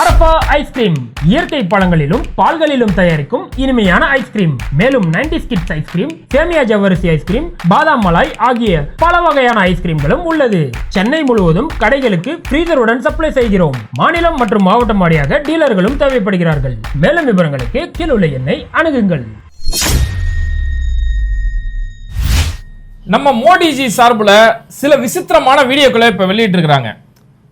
Harappa ice cream இயற்கை பழங்களிலும் பால்களிலும் தயாரிக்கும் இனிமையான ஐஸ்கிரீம் மேலும் 90s கிட்ஸ் ஐஸ்கிரீம் சேமியா ஜவ்வரிசி ஐஸ்கிரீம் பாதாம் மலாய் ஆகிய பல வகையான ஐஸ்கிரீம்களும் உள்ளது. சென்னை முழுவதும் கடைகளுக்கு ஃப்ரீசருடன் சப்ளை செய்கிறோம். மாநிலம் மற்றும் மாவட்டம் வாரியாக டீலர்களும் தேவைப்படுகிறார்கள். மேலும் விவரங்களுக்கு கீழுள்ள எண்ணை அணுகுங்கள். நம்ம மோடிஜி சார்பில் சில விசித்திரமான வீடியோக்களை இப்போ வெளியிட்டிருக்கிறாங்க.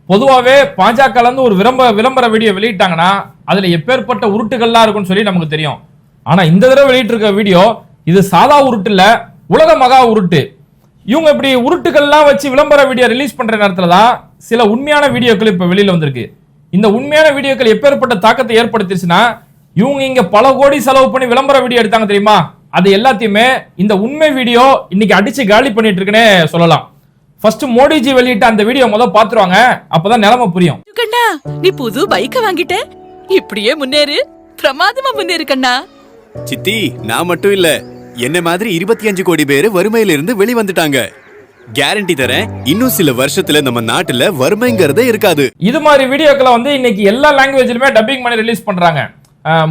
பொதுவாகவே பாஜகலேருந்து ஒரு விளம்பர விளம்பர வீடியோ வெளியிட்டாங்கன்னா அதில் எப்பேற்பட்ட உருட்டுகள்லாம் இருக்கும்னு சொல்லி நமக்கு தெரியும். ஆனால் இந்த தடவை வெளியிட்டிருக்க வீடியோ இது சாதா உருட்டு இல்லை உலக மகா உருட்டு. இவங்க இப்படி உருட்டுகள்லாம் வச்சு விளம்பர வீடியோ ரிலீஸ் பண்ணுற நேரத்தில் தான் சில உண்மையான வீடியோக்கள் இப்போ வெளியில் வந்திருக்கு. இந்த உண்மையான வீடியோக்கள் எப்பேற்பட்ட தாக்கத்தை ஏற்படுத்திருச்சுன்னா இவங்க இங்கே பல கோடி செலவு பண்ணி விளம்பர வீடியோ எடுத்தாங்க தெரியுமா? அது எல்லாத்தையுமே இந்த உண்மை வீடியோ இன்னைக்கு அடிச்சு காலி பண்ணிட்டு இருக்குன்னே சொல்லலாம். ஃபர்ஸ்ட் மோடிஜி வெளியிட்ட அந்த வீடியோ முத பாத்துருவாங்க. அப்பதான் நிலைமை புரியும். கண்ணா நீ புது பைக்க வாங்கிட்ட? இப்படியே முன்னேறு. பிரமாதமா முன்னேறு கண்ணா. சித்தி நான் மட்டும் இல்ல. என்ன மாதிரி இருபத்தி அஞ்சு கோடி பேரு வறுமையில இருந்து வெளிவந்துட்டாங்க. கேரண்டி தரேன் இன்னும் சில வருஷத்துல நம்ம நாட்டுல வறுமைங்கிறதே இருக்காது. இது மாதிரி வீடியோக்களை வந்து இன்னைக்கு எல்லா லாங்குவேஜ்லயுமே டப்பிங் பண்ணி ரிலீஸ் பண்றாங்க.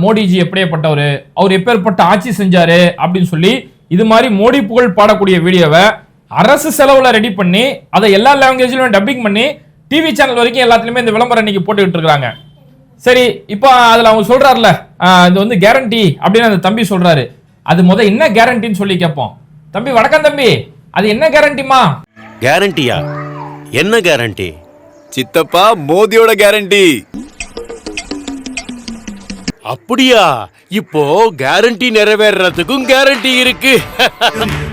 மோடிஜி எப்படியேப்பட்டவர்? அவர் எப்பேற்பட்ட ஆட்சி செஞ்சாரு? அப்படின்னு சொல்லி இது மாதிரி மோடி புகழ் பாடக்கூடிய வீடியோவை அரசு செலவுல ரெடி பண்ணி அதை எல்லா லாங்குவேஜ்லயும் டப்பிங் பண்ணி டிவி சேனல் வரைக்கும் எல்லாத்துலயுமே இந்த விளம்பரம் இன்னைக்கு போட்டுக்கிட்டு இருக்காங்க சரி இப்போ அதுல அவங்க சொல்றாருல அஹ் இது வந்து கேரண்டி அப்படின்னு அந்த தம்பி சொல்றாரு. அது முத என்ன கேரண்டின்னு சொல்லி கேட்போம். தம்பி வணக்கம் தம்பி. அது என்ன கேரண்டிமா கேரண்டியா என்ன கேரண்டி சித்தப்பா மோதியோட கேரண்டி அப்படியா? இப்போ கேரண்டி நிறைவேறதுக்கும் கேரண்டி இருக்கு.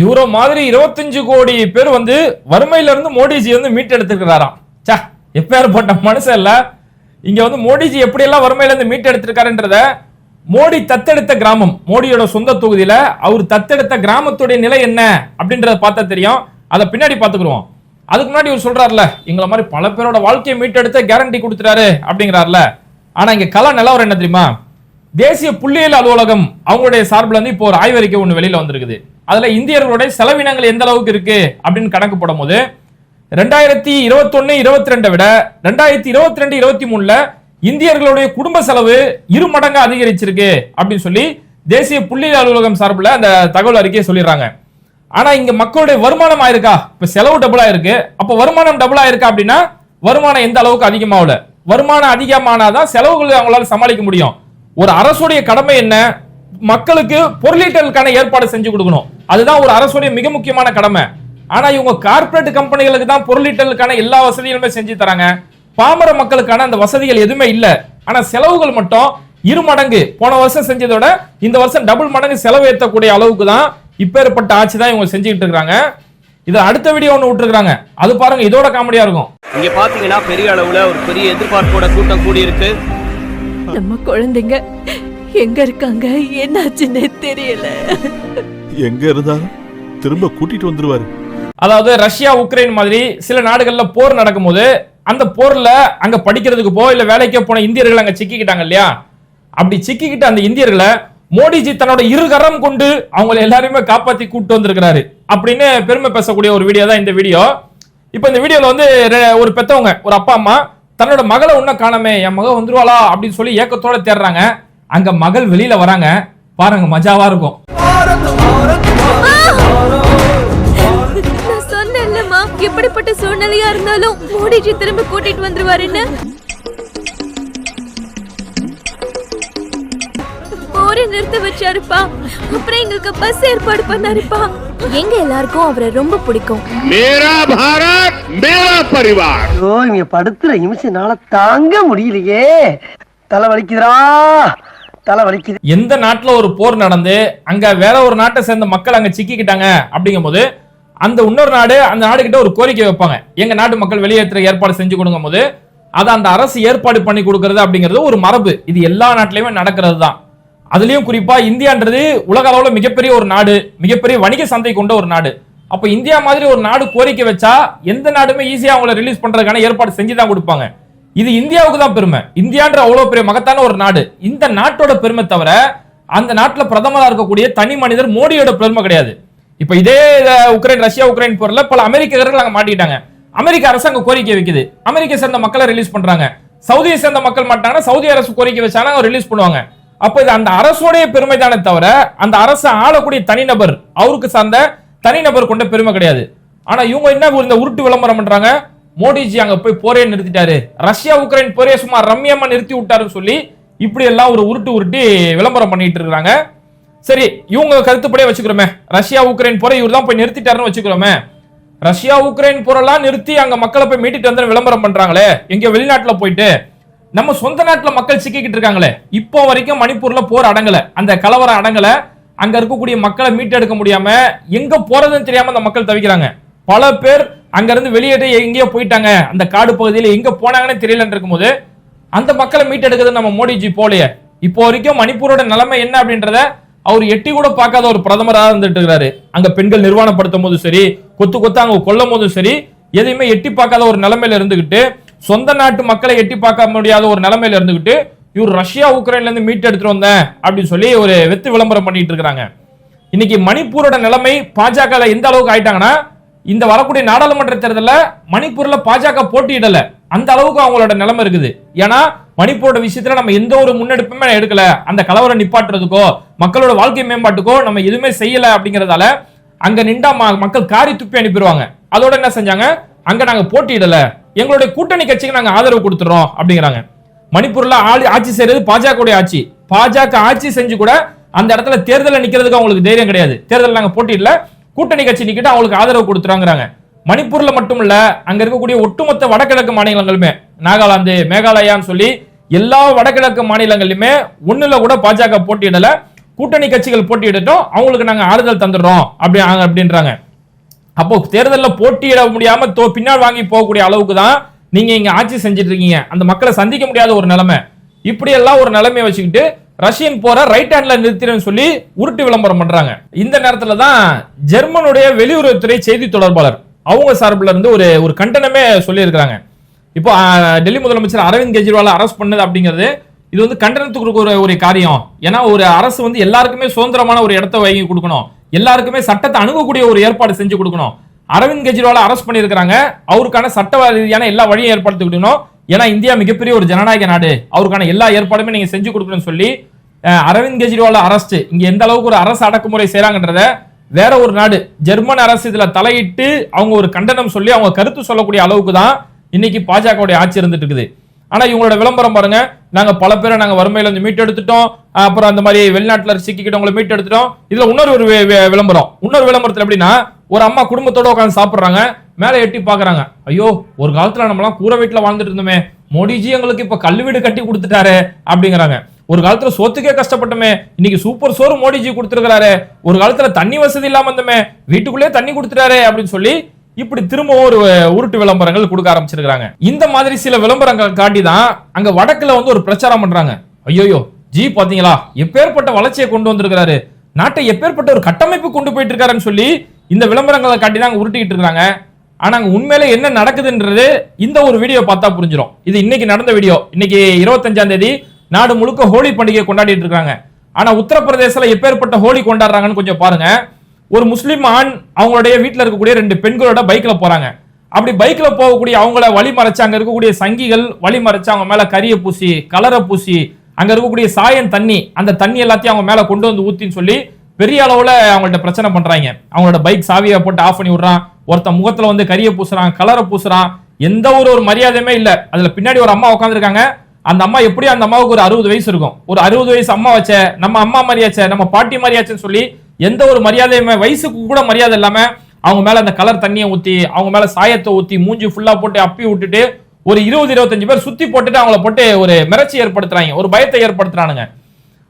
இவரோ மாதிரி இருபத்தஞ்சு கோடி பேர் வந்து வறுமையில இருந்து மோடிஜி வந்து மீட்டெடுத்திருக்கிறாராம். சா எப்பேற்பட்ட மனுஷன் இல்ல. இங்க வந்து மோடிஜி எப்படியெல்லாம் வறுமையில இருந்து மீட்டெடுத்திருக்காருன்றத மோடி தத்தெடுத்த கிராமம் மோடியோட சொந்த தொகுதியில அவர் தத்தெடுத்த கிராமத்துடைய நிலை என்ன அப்படின்றத பார்த்தா தெரியும். அதை பின்னாடி பார்த்துக்குருவோம் அதுக்கு முன்னாடி இவர் சொல்றாருல எங்களை மாதிரி பல பேரோட வாழ்க்கையை மீட்டெடுத்த கேரண்டி கொடுத்துறாரு அப்படிங்கிறாருல. ஆனா இங்க கலா நிலவரம் என்ன தெரியுமா? தேசிய புள்ளியியல் அலுவலகம் அவங்களுடைய சார்பில் வந்து இப்போ ஒரு ஆய்வறிக்கை ஒன்று வெளியில் வந்திருக்குது. அதில் இந்தியர்களுடைய செலவினங்கள் எந்த அளவுக்கு இருக்கு அப்படின்னு கணக்கு போடும்போது ரெண்டாயிரத்தி இருபத்தொன்னு இருபத்தி ரெண்டை விட ரெண்டாயிரத்தி இருபத்தி ரெண்டு இருபத்தி மூணுல இந்தியர்களுடைய குடும்ப செலவு இரு மடங்கு அதிகரிச்சிருக்கு அப்படின்னு சொல்லி தேசிய புள்ளியியல் அலுவலகம் சார்பில் அந்த தகவல் அறிக்கையை சொல்லிடுறாங்க. ஆனா இங்க மக்களுடைய வருமானம் ஆயிருக்கா? இப்ப செலவு டபுள் ஆயிருக்கு. அப்ப வருமானம் டபுள் ஆயிருக்கா அப்படின்னா வருமானம் எந்த அளவுக்கு அதிகமாகல? வருமானம் அதிகமானாதான் செலவுகளை அவங்களால சமாளிக்க முடியும். ஒரு அரசுடைய கடமை என்ன? மக்களுக்கு பொருளீட்டலுக்கான ஏற்பாடு செஞ்சு கொடுக்கணும். அதுதான் ஒரு அரசுடைய மிக முக்கியமான கடமை. ஆனா இவங்க கார்ப்பரேட் கம்பெனிகளுக்கு தான் பொருளீட்டலுக்கான எல்லா வசதிகளுமே செஞ்சு தராங்க. பாமர மக்களுக்கான அந்த வசதிகள் எதுவுமே இல்ல. ஆனா செலவுகள் மட்டும் இரு மடங்கு. போன வருஷம் செஞ்சதோட இந்த வருஷம் டபுள் மடங்கு செலவு ஏற்றக்கூடிய அளவுக்கு தான் இப்பேற்பட்ட ஆட்சி தான் இவங்க செஞ்சுக்கிட்டு இருக்காங்க இதை அடுத்த வீடியோ ஒன்று விட்டுருக்காங்க அது பாருங்க இதோட காமெடியா இருக்கும். இங்க பாத்தீங்கன்னா பெரிய அளவுல ஒரு பெரிய எதிர்பார்ப்போட கூட்டம் கூடி இருக்கு நம்ம குழந்தைங்க எங்க இருக்காங்க? என்னாச்சுன்னே தெரியல. எங்க இருந்தாலும் திரும்ப கூட்டிட்டு வந்துருவாரு. அதாவது ரஷ்யா உக்ரைன் மாதிரி சில நாடுகள்ல போர் நடக்கும்போது அந்த போர்ல அங்க படிக்கிறதுக்கு போ இல்ல வேலைக்கோ போன இந்தியர்கள் அங்க சிக்கிக்கிட்டாங்க இல்லையா? அப்படி சிக்கிக்கிட்ட அந்த இந்தியர்களை மோடிஜி தன்னோட இரு கரம் கொண்டு அவங்களை எல்லாரையுமே காப்பாத்தி கூட்டு வந்திருக்கிறாரு. அப்படின்னு பெருமை பேசக்கூடிய ஒரு வீடியோ தான் இந்த வீடியோ இப்போ இந்த வீடியோல வந்து ஒரு பெத்தவங்க ஒரு அப்பா அம்மா தன்னோட மகளை உன்ன காணமே என் மகள் வந்துருவாளா அப்படின்னு சொல்லி ஏக்கத்தோட தேடுறாங்க. அங்க மகள் வெளியில வராங்க. பாருங்க மஜாவா இருக்கும். சொன்னேன்லம்மா எப்படிப்பட்ட சூழ்நிலையா இருந்தாலும் மோடிஜி திரும்ப கூட்டிட்டு வந்துருவாருன்னு போரை நிறுத்த வச்சாருப்பா. அப்புறம் எங்களுக்கு பஸ் ஏற்பாடு பண்ணாருப்பா. எங்க எல்லாருக்கும் அவரை ரொம்ப பிடிக்கும். மேரா பாரத் மேரா பரிவார். ஐயோ இங்க படுத்துற நிமிஷம்னால தாங்க முடியலையே. தலை வலிக்குதுடா. தலை வலிக்குது. எந்த நாட்டுல ஒரு போர் நடந்து அங்க வேற ஒரு நாட்டை சேர்ந்த மக்கள் அங்க சிக்கிக்கிட்டாங்க அப்படிங்கும்போது அந்த இன்னொரு நாடு அந்த நாடு கிட்ட ஒரு கோரிக்கை வைப்பாங்க. எங்க நாட்டு மக்கள் வெளியேற்ற ஏற்பாடு செஞ்சு கொடுக்கும் போது அதை அந்த அரசு ஏற்பாடு பண்ணி கொடுக்கறது அப்படிங்கிறது ஒரு மரபு. இது எல்லா நாட்டிலையுமே நடக்கிறது தான் அதுலயும் குறிப்பா இந்தியான்றது உலக அளவில் மிகப்பெரிய ஒரு நாடு மிகப்பெரிய வணிக சந்தை கொண்ட ஒரு நாடு. அப்ப இந்தியா மாதிரி ஒரு நாடு கோரிக்கை வச்சா எந்த நாடுமே ஈஸியா அவங்கள ரிலீஸ் பண்றதுக்கான ஏற்பாடு செஞ்சு தான் கொடுப்பாங்க. இது இந்தியாவுக்கு தான் பெருமை. இந்தியான்ற அவ்வளவு பெரிய மகத்தான ஒரு நாடு. இந்த நாட்டோட பெருமை தவிர அந்த நாட்டில் பிரதமராக இருக்கக்கூடிய தனி மனிதர் மோடியோட பெருமை கிடையாது. இப்ப இதே உக்ரைன் ரஷ்யா உக்ரைன் போர்ல பல அமெரிக்கர்கள் அங்க மாட்டிக்கிட்டாங்க. அமெரிக்க அரசு அங்க கோரிக்கை வைக்குது. அமெரிக்க சேர்ந்த மக்களை ரிலீஸ் பண்றாங்க. சவுதியை சேர்ந்த மக்கள் மாட்டாங்கன்னா சவுதி அரசு கோரிக்கை வச்சாங்கன்னா ரிலீஸ் பண்ணுவாங்க. அப்ப இது அந்த அரசுடைய பெருமை தானே தவிர அந்த அரசு ஆளக்கூடிய தனிநபர் அவருக்கு சார்ந்த தனிநபர் கொண்ட பெருமை கிடையாது. ஆனா இவங்க என்ன இந்த உருட்டு விளம்பரம் பண்றாங்க மோடிஜி அங்க போய் போரே நிறுத்திட்டாரு. ரஷ்யா உக்ரைன் போரே சும்மா ரம்யமா நிறுத்தி விட்டாருன்னு சொல்லி இப்படி எல்லாம் ஒரு உருட்டு உருட்டி விளம்பரம் பண்ணிட்டு இருக்காங்க சரி இவங்க கருத்துப்படியே வச்சுக்கிறோமே. ரஷ்யா உக்ரைன் போரை இவர் தான் போய் நிறுத்திட்டாருன்னு வச்சுக்கிறோமே. ரஷ்யா உக்ரைன் போரெல்லாம் நிறுத்தி அங்க மக்களை போய் மீட்டிட்டு வந்து விளம்பரம் பண்றாங்களே. எங்க வெளிநாட்டுல போயிட்டு நம்ம சொந்த நாட்டில் மக்கள் சிக்கிக்கிட்டு இருக்காங்களே இப்போ வரைக்கும் மணிப்பூர்ல போர் அடங்கல. அந்த கலவரம் அடங்கல. அங்க இருக்கக்கூடிய மக்களை மீட்டெடுக்க முடியாம எங்க போறதுன்னு தெரியாம அந்த மக்கள் தவிக்கிறாங்க. பல பேர் அங்க இருந்து வெளியேறி எங்கேயோ போயிட்டாங்க. அந்த காடு பகுதியில் எங்க போனாங்கன்னு தெரியலன்னு இருக்கும்போது அந்த மக்களை மீட்டெடுக்கிறது நம்ம மோடிஜி போலையே. இப்போ வரைக்கும் மணிப்பூரோட நிலைமை என்ன அப்படின்றத அவர் எட்டி கூட பார்க்காத ஒரு பிரதமராக இருந்துட்டு இருக்கிறாரு அங்க பெண்கள் நிர்வாணப்படுத்தும் போதும் சரி கொத்து கொத்து அங்க கொல்லும் போதும் சரி எதையுமே எட்டி பார்க்காத ஒரு நிலைமையில இருந்துகிட்டு சொந்த நாட்டு மக்களை எட்டி பார்க்க முடியாத ஒரு நிலைமையில இருந்துகிட்டு இவர் ரஷ்யா உக்ரைன்ல இருந்து மீட்டு எடுத்துட்டு வந்தேன் அப்படின்னு சொல்லி ஒரு வெத்து விளம்பரம் பண்ணிட்டு இருக்காங்க இன்னைக்கு மணிப்பூரோட நிலைமை பாஜக எந்த அளவுக்கு ஆயிட்டாங்கன்னா இந்த வரக்கூடிய நாடாளுமன்ற தேர்தலில் மணிப்பூர்ல பாஜக போட்டியிடல. அந்த அளவுக்கு அவங்களோட நிலைமை இருக்குது. ஏன்னா மணிப்பூரோட விஷயத்துல நம்ம எந்த ஒரு முன்னெடுப்புமே எடுக்கல. அந்த கலவரம் நிப்பாட்டுறதுக்கோ மக்களோட வாழ்க்கை மேம்பாட்டுக்கோ நம்ம எதுவுமே செய்யல அப்படிங்கறதால அங்க நின்றா ம- மக்கள் காரி துப்பி அனுப்பிடுவாங்க. அதோட என்ன செஞ்சாங்க? அங்க நாங்க போட்டியிடல. எங்களுடைய கூட்டணி கட்சிக்கு நாங்கள் ஆதரவு கொடுத்துறோம் அப்படிங்கிறாங்க. மணிப்பூர்ல ஆளு ஆட்சி செய்யறது பாஜக ஆட்சி. பாஜக ஆட்சி செஞ்சு கூட அந்த இடத்துல தேர்தலில் நிக்கிறதுக்கு அவங்களுக்கு தைரியம் கிடையாது. தேர்தல் நாங்கள் போட்டியிடல கூட்டணி கட்சி நிக்கிட்டு அவங்களுக்கு ஆதரவு கொடுத்துறாங்கிறாங்க. மணிப்பூர்ல மட்டும் இல்ல அங்க இருக்கக்கூடிய ஒட்டுமொத்த வடகிழக்கு மாநிலங்களுமே நாகாலாந்து மேகாலயான்னு சொல்லி எல்லா வடகிழக்கு மாநிலங்களிலுமே ஒண்ணுல கூட பாஜக போட்டியிடல. கூட்டணி கட்சிகள் போட்டியிடட்டும் அவங்களுக்கு நாங்க ஆறுதல் தந்துடுறோம் அப்படி அப்படின்றாங்க. அப்போ தேர்தலில் போட்டியிட முடியாம தோ பின்னால் வாங்கி போகக்கூடிய அளவுக்கு தான் நீங்க இங்க ஆட்சி செஞ்சுட்டு இருக்கீங்க அந்த மக்களை சந்திக்க முடியாத ஒரு நிலைமை. இப்படி எல்லாம் ஒரு நிலைமையை வச்சுக்கிட்டு ரஷ்யன் போற ரைட் ஹேண்ட்ல நிறுத்தினு சொல்லி உருட்டு விளம்பரம் பண்றாங்க. இந்த நேரத்துல தான் ஜெர்மனுடைய வெளியுறவுத்துறை செய்தி தொடர்பாளர் அவங்க சார்பில் இருந்து ஒரு ஒரு கண்டனமே சொல்லியிருக்கிறாங்க. இப்போ டெல்லி முதலமைச்சர் அரவிந்த் கெஜ்ரிவால் அரெஸ்ட் பண்ணது அப்படிங்கிறது இது வந்து கண்டனத்துக்கு ஒரு ஒரு காரியம். ஏன்னா ஒரு அரசு வந்து எல்லாருக்குமே சுதந்திரமான ஒரு இடத்த வாங்கி கொடுக்கணும். எல்லாருக்குமே சட்டத்தை அணுகக்கூடிய ஒரு ஏற்பாடு செஞ்சு கொடுக்கணும். அரவிந்த் கெஜ்ரிவால் அரெஸ்ட் பண்ணியிருக்கிறாங்க. அவருக்கான சட்ட ரீதியான எல்லா வழியும் ஏற்படுத்தி கொடுக்கணும் ஏன்னா இந்தியா மிகப்பெரிய ஒரு ஜனநாயக நாடு. அவருக்கான எல்லா ஏற்பாடுமே நீங்க செஞ்சு கொடுக்கணும்னு சொல்லி அரவிந்த் கெஜ்ரிவால் அரெஸ்ட் இங்க எந்த அளவுக்கு ஒரு அரசு அடக்குமுறை செய்கிறாங்கன்றத வேற ஒரு நாடு ஜெர்மன் அரசு இதுல தலையிட்டு அவங்க ஒரு கண்டனம் சொல்லி அவங்க கருத்து சொல்லக்கூடிய அளவுக்கு தான் இன்னைக்கு பாஜகவுடைய ஆட்சி இருந்துட்டு இருக்குது. ஆனா இவங்களோட விளம்பரம் பாருங்க. நாங்க பல பேரை நாங்க வறுமையில இருந்து மீட்டு எடுத்துட்டோம் அப்புறம் அந்த மாதிரி வெளிநாட்டுல சிக்கிக்கிட்டவங்களை மீட் எடுத்துட்டோம் இதுல இன்னொரு ஒரு விளம்பரம். இன்னொரு விளம்பரத்துல எப்படின்னா ஒரு அம்மா குடும்பத்தோட உட்காந்து சாப்பிடுறாங்க மேல எட்டி பாக்குறாங்க. ஐயோ ஒரு காலத்துல நம்மலாம் கூரை வீட்டுல வாழ்ந்துட்டு இருந்தோமே. மோடிஜி எங்களுக்கு இப்ப கல் வீடு கட்டி கொடுத்துட்டாரு அப்படிங்கிறாங்க. ஒரு காலத்துல சோத்துக்கே கஷ்டப்பட்டோமே. இன்னைக்கு சூப்பர் சோறு மோடிஜி கொடுத்துருக்காரு ஒரு காலத்துல தண்ணி வசதி இல்லாம இருந்தோமே. வீட்டுக்குள்ளேயே தண்ணி கொடுத்துட்டாரு அப்படின்னு சொல்லி இப்படி திரும்பவும் ஒரு உருட்டு விளம்பரங்கள் கொடுக்க ஆரம்பிச்சிருக்காங்க இந்த மாதிரி சில விளம்பரங்கள் காட்டி தான் அங்க வடக்குல வந்து ஒரு பிரச்சாரம் பண்றாங்க. ஐயோயோ ஜி பாத்தீங்களா? எப்பேற்பட்ட வளர்ச்சியை கொண்டு வந்திருக்கிறாரு. நாட்டை எப்பேற்பட்ட ஒரு கட்டமைப்பு கொண்டு போயிட்டு இருக்காருன்னு சொல்லி இந்த விளம்பரங்களை காட்டி தான் உருட்டிக்கிட்டு இருக்காங்க. ஆனா அங்க உண்மையில என்ன நடக்குதுன்றது இந்த ஒரு வீடியோ பார்த்தா புரிஞ்சிடும் இது இன்னைக்கு நடந்த வீடியோ. இன்னைக்கு இருபத்தஞ்சாம் தேதி நாடு முழுக்க ஹோலி பண்டிகை கொண்டாடிட்டு இருக்காங்க. ஆனா உத்தரப்பிரதேசல எப்பேற்பட்ட ஹோலி கொண்டாடுறாங்கன்னு கொஞ்சம் பாருங்க. ஒரு முஸ்லீம் ஆண் அவங்களுடைய வீட்டில் இருக்கக்கூடிய ரெண்டு பெண்களோட பைக்கில் போகிறாங்க அப்படி பைக்கில் போகக்கூடிய அவங்கள வழி மறைச்சு அங்கே இருக்கக்கூடிய சங்கிகள் வழி மறைச்சு அவங்க மேலே கரியை பூசி கலரை பூசி அங்கே இருக்கக்கூடிய சாயம் தண்ணி அந்த தண்ணி எல்லாத்தையும் அவங்க மேலே கொண்டு வந்து ஊத்தின்னு சொல்லி பெரிய அளவில் அவங்கள்ட்ட பிரச்சனை பண்ணுறாங்க அவங்களோட பைக் சாவியை போட்டு ஆஃப் பண்ணி விட்றான். ஒருத்தன் முகத்தில் வந்து கரியை பூசுறான் கலரை பூசுறான். எந்த ஒரு ஒரு மரியாதையுமே இல்லை. அதில் பின்னாடி ஒரு அம்மா உட்காந்துருக்காங்க அந்த அம்மா எப்படியும் அந்த அம்மாவுக்கு ஒரு அறுபது வயசு இருக்கும். ஒரு அறுபது வயசு அம்மா வச்ச நம்ம அம்மா மாதிரியாச்சே நம்ம பாட்டி மாதிரியாச்சுன்னு சொல்லி எந்த ஒரு மரியாதையுமே வயசுக்கு கூட மரியாதை இல்லாம அவங்க மேல அந்த கலர் தண்ணியை ஊத்தி அவங்க மேல சாயத்தை ஊத்தி மூஞ்சி ஃபுல்லா போட்டு அப்பி விட்டுட்டு ஒரு இருபது இருபத்தஞ்சு பேர் சுத்தி போட்டுட்டு அவங்கள போட்டு ஒரு மிரட்சி ஏற்படுத்துறாங்க. ஒரு பயத்தை ஏற்படுத்துறானுங்க.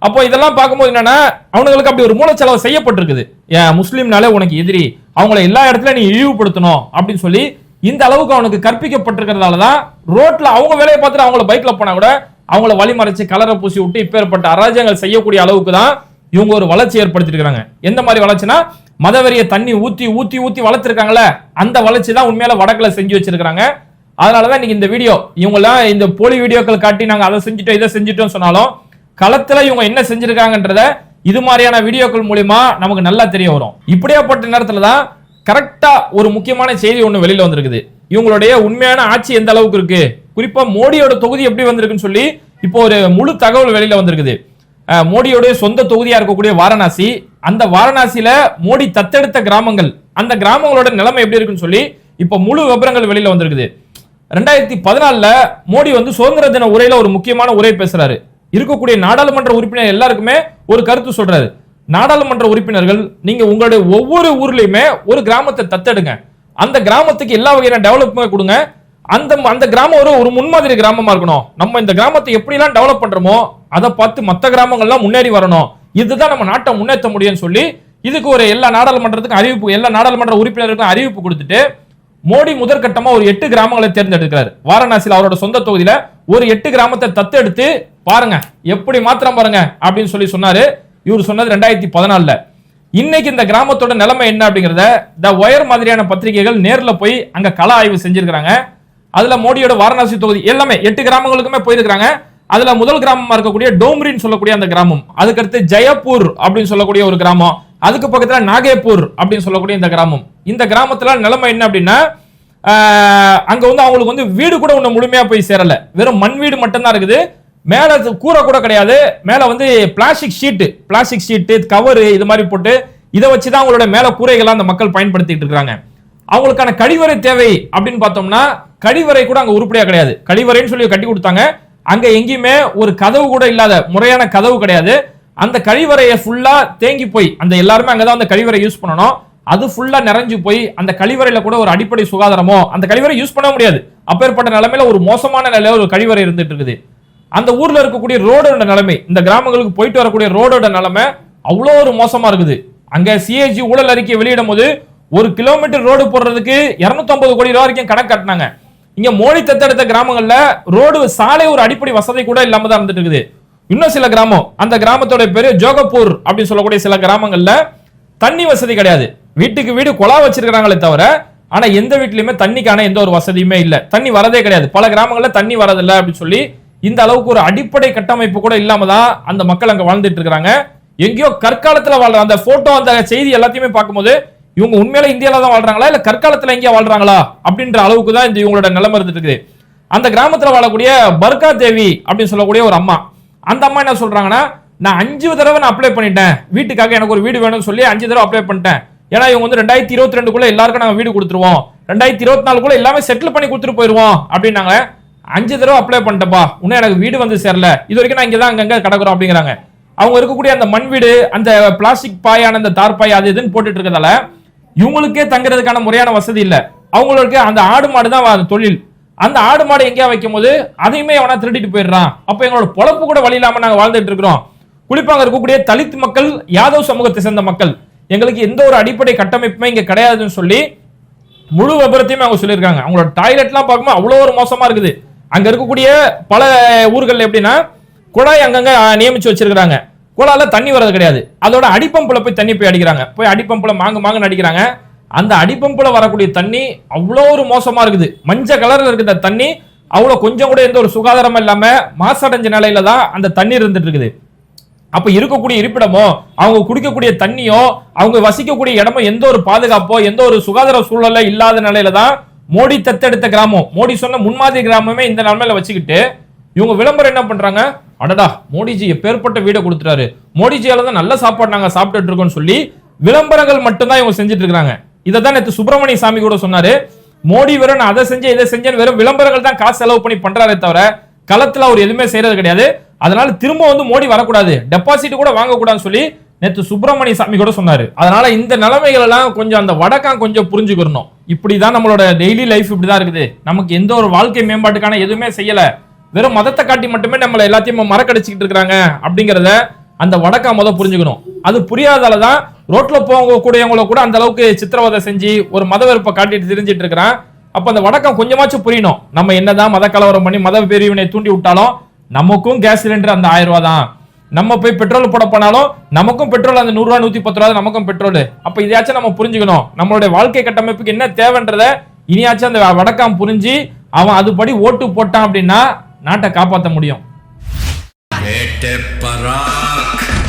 அப்போ இதெல்லாம் பார்க்கும்போது என்னன்னா அவனுங்களுக்கு அப்படி ஒரு மூலச்செலவு செய்யப்பட்டிருக்குது. ஏன் முஸ்லீம்னாலே உனக்கு எதிரி. அவங்கள எல்லா இடத்துல நீ இழிவுபடுத்தணும் அப்படின்னு சொல்லி இந்த அளவுக்கு அவனுக்கு கற்பிக்கப்பட்டிருக்கிறதால தான் ரோட்ல அவங்க வேலையை பார்த்துட்டு அவங்கள பைக்ல போனா கூட அவங்கள வழிமறைச்சு கலரை பூசி விட்டு இப்பேற்பட்ட அராஜகங்கள் செய்யக்கூடிய அளவுக்கு தான் இவங்க ஒரு வளர்ச்சி ஏற்படுத்திருக்காங்க எந்த மாதிரி வளர்ச்சினா மதவெறிய தண்ணி ஊத்தி ஊத்தி ஊத்தி வளர்த்திருக்காங்கல்ல அந்த வளர்ச்சி தான் உண்மையில வடக்கில் செஞ்சு வச்சிருக்காங்க அதனாலதான் இன்னைக்கு இந்த வீடியோ இவங்கெல்லாம் இந்த போலி வீடியோக்கள் காட்டி நாங்க அதை செஞ்சுட்டோம் இதை செஞ்சுட்டோம் சொன்னாலும் களத்துல இவங்க என்ன செஞ்சிருக்காங்கன்றத இது மாதிரியான வீடியோக்கள் மூலியமா நமக்கு நல்லா தெரிய வரும். இப்படியாப்பட்ட நேரத்துல தான் கரெக்டா ஒரு முக்கியமான செய்தி ஒண்ணு வெளியில வந்திருக்குது. இவங்களுடைய உண்மையான ஆட்சி எந்த அளவுக்கு இருக்கு? குறிப்பா மோடியோட தொகுதி எப்படி வந்திருக்குன்னு சொல்லி இப்போ ஒரு முழு தகவல் வெளியில வந்திருக்குது. மோடியோடைய சொந்த தொகுதியா இருக்கக்கூடிய வாரணாசி அந்த வாரணாசியில மோடி தத்தெடுத்த கிராமங்கள் அந்த கிராமங்களோட நிலைமை எப்படி இருக்குன்னு சொல்லி இப்போ முழு விவரங்கள் வெளியில வந்திருக்குது. ரெண்டாயிரத்தி பதினாலுல மோடி வந்து சுதந்திர தின உரையில ஒரு முக்கியமான உரை பேசுறாரு. இருக்கக்கூடிய நாடாளுமன்ற உறுப்பினர் எல்லாருக்குமே ஒரு கருத்து சொல்றாரு. நாடாளுமன்ற உறுப்பினர்கள் நீங்க உங்களுடைய ஒவ்வொரு ஊர்லயுமே ஒரு கிராமத்தை தத்தெடுங்க. அந்த கிராமத்துக்கு எல்லா வகையான டெவலப்மெண்ட் கொடுங்க. அந்த அந்த கிராமம் ஒரு ஒரு முன்மாதிரி கிராமமா இருக்கணும். நம்ம இந்த கிராமத்தை எப்படிலாம் டெவலப் பண்றோமோ அதை பார்த்து மற்ற கிராமங்கள்லாம் முன்னேறி வரணும். இதுதான் நம்ம நாட்டை முன்னேற்ற முடியும்னு சொல்லி இதுக்கு ஒரு எல்லா நாடாளுமன்றத்துக்கும் அறிவிப்பு எல்லா நாடாளுமன்ற உறுப்பினருக்கும் அறிவிப்பு கொடுத்துட்டு மோடி முதற்கட்டமா ஒரு எட்டு கிராமங்களை தேர்ந்தெடுக்கிறார். வாரணாசியில் அவரோட சொந்த தொகுதியில ஒரு எட்டு கிராமத்தை தத்தெடுத்து பாருங்க எப்படி மாத்திரம் பாருங்க அப்படின்னு சொல்லி சொன்னாரு. இவர் சொன்னது ரெண்டாயிரத்தி பதினாலுல. இன்னைக்கு இந்த கிராமத்தோட நிலைமை என்ன அப்படிங்கறத த ஒயர் மாதிரியான பத்திரிகைகள் நேரில் போய் அங்க கள ஆய்வு செஞ்சிருக்கிறாங்க. அதுல மோடியோட வாரணாசி தொகுதி எல்லாமே எட்டு கிராமங்களுக்குமே போயிருக்காங்க அதுல முதல் கிராமமா இருக்கக்கூடிய டோம்ரின்னு சொல்லக்கூடிய அந்த கிராமம். அதுக்கடுத்து ஜெயப்பூர் அப்படின்னு சொல்லக்கூடிய ஒரு கிராமம். அதுக்கு பக்கத்துல நாகேப்பூர் அப்படின்னு சொல்லக்கூடிய இந்த கிராமம். இந்த கிராமத்துல நிலைமை என்ன அப்படின்னா அங்க வந்து அவங்களுக்கு வந்து வீடு கூட ஒண்ணு முழுமையா போய் சேரல. வெறும் மண் வீடு மட்டும்தான் இருக்குது. மேல கூரை கூட கிடையாது. மேல வந்து plastic sheet plastic sheet cover இது மாதிரி போட்டு இதை வச்சுதான் அவங்களோட மேல கூரைகளை அந்த மக்கள் பயன்படுத்திட்டு இருக்காங்க. அவங்களுக்கான கழிவறை தேவை அப்படின்னு பார்த்தோம்னா கழிவறை கூட அங்க உருப்படியா கிடையாது. கழிவறைன்னு சொல்லி கட்டி கொடுத்தாங்க. அங்க எங்கேயுமே ஒரு கதவு கூட இல்லாத முறையான கதவு கிடையாது. அந்த கழிவறையை ஃபுல்லா தேங்கி போய் அந்த எல்லாருமே அங்கதான் அந்த கழிவறை யூஸ் பண்ணணும். அது ஃபுல்லா நிறைஞ்சு போய் அந்த கழிவறையில கூட ஒரு அடிப்படை சுகாதாரமோ அந்த கழிவறை யூஸ் பண்ண முடியாது. அப்பேற்பட்ட நிலைமையில ஒரு மோசமான நிலையில ஒரு கழிவறை இருந்துட்டு இருக்குது. அந்த ஊர்ல இருக்கக்கூடிய ரோடோட நிலைமை இந்த கிராமங்களுக்கு போயிட்டு வரக்கூடிய ரோடோட நிலைமை அவ்வளோ ஒரு மோசமா இருக்குது. அங்க சிஏஜி ஊழல் அறிக்கை வெளியிடும் போது ஒரு கிலோமீட்டர் ரோடு போடுறதுக்கு 250 கோடி ரூபா வரைக்கும் கணக்கு கட்டினாங்க. இங்க மோடி தத்தெடுத்த கிராமங்கள்ல ரோடு சாலை ஒரு அடிப்படை வசதி கூட இல்லாம தான் இருந்துட்டு இருக்குது. இன்னும் சில கிராமம் அந்த கிராமத்தோட பேரு ஜோகப்பூர் அப்படின்னு சொல்லக்கூடிய சில கிராமங்கள்ல தண்ணி வசதி கிடையாது. வீட்டுக்கு வீடு குழா வச்சிருக்கிறாங்களே தவிர ஆனா எந்த வீட்லயுமே தண்ணிக்கான எந்த ஒரு வசதியுமே இல்ல. தண்ணி வரதே கிடையாது. பல கிராமங்கள்ல தண்ணி வரதில்லை அப்படின்னு சொல்லி இந்த அளவுக்கு ஒரு அடிப்படை கட்டமைப்பு கூட இல்லாம தான் அந்த மக்கள் அங்க வாழ்ந்துட்டு இருக்கிறாங்க. எங்கேயோ கற்காலத்துல வாழ்ற அந்த போட்டோ அந்த செய்தி எல்லாத்தையுமே பார்க்கும்போது இவங்க உண்மையில இந்தியாவில் தான் வாழ்றாங்களா? இல்ல கற்காலத்துல எங்கேயா வாழ்றாங்களா? அப்படின்ற அளவுக்கு தான் இந்த இவங்களோட நிலைமை இருந்துட்டு இருக்குது. அந்த கிராமத்துல வாழக்கூடிய பர்கா தேவி அப்படின்னு சொல்லக்கூடிய ஒரு அம்மா. அந்த அம்மா என்ன சொல்றாங்கன்னா நான் அஞ்சு தடவை நான் அப்ளை பண்ணிட்டேன். வீட்டுக்காக எனக்கு ஒரு வீடு வேணும்னு சொல்லி அஞ்சு தடவை அப்ளை பண்ணிட்டேன். ஏன்னா இவங்க வந்து ரெண்டாயிரத்தி இருபத்தி ரெண்டுக்குள்ள எல்லாருக்கும் நாங்கள் வீடு கொடுத்துருவோம். ரெண்டாயிரத்தி இருபத்தி நாலுக்குள்ள எல்லாமே செட்டில் பண்ணி கொடுத்துட்டு போயிருவோம். அப்படின்னாங்க. அஞ்சு தடவை அப்ளை பண்ணிட்டப்பா இன்னும் எனக்கு வீடு வந்து சேரல. இது வரைக்கும் நான் இங்கே தான் அங்கங்கே கிடக்குறோம். அப்படிங்கிறாங்க. அவங்க இருக்கக்கூடிய அந்த மண் வீடு அந்த பிளாஸ்டிக் பாயான அந்த தார்பாய் அது இதுன்னு போட்டுட்டு இருக்கிறதால இவங்களுக்கே தங்குறதுக்கான முறையான வசதி இல்லை. அவங்களுக்கு அந்த ஆடு மாடு தான் தொழில். அந்த ஆடு மாடு எங்கேயா வைக்கும் போது அதையுமே அவனா திருடிட்டு போயிடுறான். அப்ப எங்களோட பொழப்பு கூட வழி இல்லாம நாங்க வாழ்ந்துட்டு இருக்கிறோம். குறிப்பாக இருக்கக்கூடிய தலித் மக்கள் யாதவ் சமூகத்தை சேர்ந்த மக்கள் எங்களுக்கு எந்த ஒரு அடிப்படை கட்டமைப்புமே இங்க கிடையாதுன்னு சொல்லி முழு விபரத்தையுமே அவங்க சொல்லியிருக்காங்க. அவங்களோட டாய்லெட்லாம் பார்க்கும்போது அவ்வளோ ஒரு மோசமா இருக்குது. அங்க இருக்கக்கூடிய பல ஊர்கள் எப்படின்னா குழாய் அங்கங்க நியமிச்சு வச்சிருக்கிறாங்க. குழால தண்ணி வர்றது கிடையாது. அதோட அடிப்பம்புல போய் தண்ணி போய் அடிக்கிறாங்க. போய் அடிப்பம்புல மாங்கு மாங்குன்னு அடிக்கிறாங்க. அந்த அடிப்பம்புல வரக்கூடிய தண்ணி அவ்வளோ ஒரு மோசமா இருக்குது. மஞ்சள் கலர்ல இருக்கிற தண்ணி அவ்வளோ கொஞ்சம் கூட எந்த ஒரு சுகாதாரமும் இல்லாம மாசடைஞ்ச நிலையில தான் அந்த தண்ணீர் இருந்துட்டு இருக்குது. அப்ப இருக்கக்கூடிய இருப்பிடமோ அவங்க குடிக்கக்கூடிய தண்ணியோ அவங்க வசிக்கக்கூடிய இடமோ எந்த ஒரு பாதுகாப்போ எந்த ஒரு சுகாதார சூழலோ இல்லாத நிலையில தான் மோடி தத்தெடுத்த கிராமம். மோடி சொன்ன முன்மாதிரி கிராமமே இந்த நிலைமையில வச்சுக்கிட்டு இவங்க விளம்பரம் என்ன பண்றாங்க? அடடா மோடிஜி எப்பேற்பட்ட வீடை கொடுத்துட்டாரு. மோடிஜியால தான் நல்ல சாப்பாடு நாங்கள் சாப்பிட்டுட்டு இருக்கோம்னு சொல்லி விளம்பரங்கள் மட்டும்தான் இவங்க செஞ்சுட்டு இருக்காங்க. இதை தான் நேற்று சுப்பிரமணிய சாமி கூட சொன்னாரு. மோடி வெறும் நான் அதை செஞ்சேன் இதை செஞ்சேன்னு வெறும் விளம்பரங்கள் தான் காசு செலவு பண்ணி பண்றாரே தவிர களத்தில் அவர் எதுவுமே செய்யறது கிடையாது. அதனால திரும்ப வந்து மோடி வரக்கூடாது. டெபாசிட் கூட வாங்கக்கூடாதுன்னு சொல்லி நேற்று சுப்பிரமணிய சாமி கூட சொன்னாரு. அதனால இந்த நிலைமைகள் எல்லாம் கொஞ்சம் அந்த வடக்கம் கொஞ்சம் புரிஞ்சுக்கிறணும் இப்படிதான் நம்மளோட டெய்லி லைஃப் இப்படிதான் இருக்குது. நமக்கு எந்த ஒரு வாழ்க்கை மேம்பாட்டுக்கான எதுவுமே செய்யல. வெறும் மதத்தை காட்டி மட்டுமே நம்மளை எல்லாத்தையும் மறக்கடிச்சுக்கிட்டு இருக்கிறாங்க அப்படிங்கிறத அந்த வடக்கா முத புரிஞ்சுக்கணும். அது புரியாதால தான் ரோட்ல போக கூடியவங்கள கூட அந்த அளவுக்கு சித்திரவதை செஞ்சு ஒரு மத வெறுப்பை காட்டிட்டு தெரிஞ்சிட்டு இருக்கிறான். அப்போ அந்த வடக்கம் கொஞ்சமாச்சும் புரியணும். நம்ம என்னதான் மத கலவரம் பண்ணி மத பிரிவினை தூண்டி விட்டாலும் நமக்கும் கேஸ் சிலிண்டர் அந்த ஆயிரம் ரூபா தான். நம்ம போய் பெட்ரோல் போட போனாலும் நமக்கும் பெட்ரோல் அந்த நூறுரூவா நூற்றி நூத்தி பத்து ரூபா நமக்கும் பெட்ரோல். அப்ப இதையாச்சும் நம்ம புரிஞ்சுக்கணும். நம்மளுடைய வாழ்க்கை கட்டமைப்புக்கு என்ன தேவைன்றத இனியாச்சும் அந்த வடக்கம் புரிஞ்சு அவன் அதுபடி ஓட்டு போட்டான் அப்படின்னா நாட்டை காப்பாற்ற முடியும். பராக்.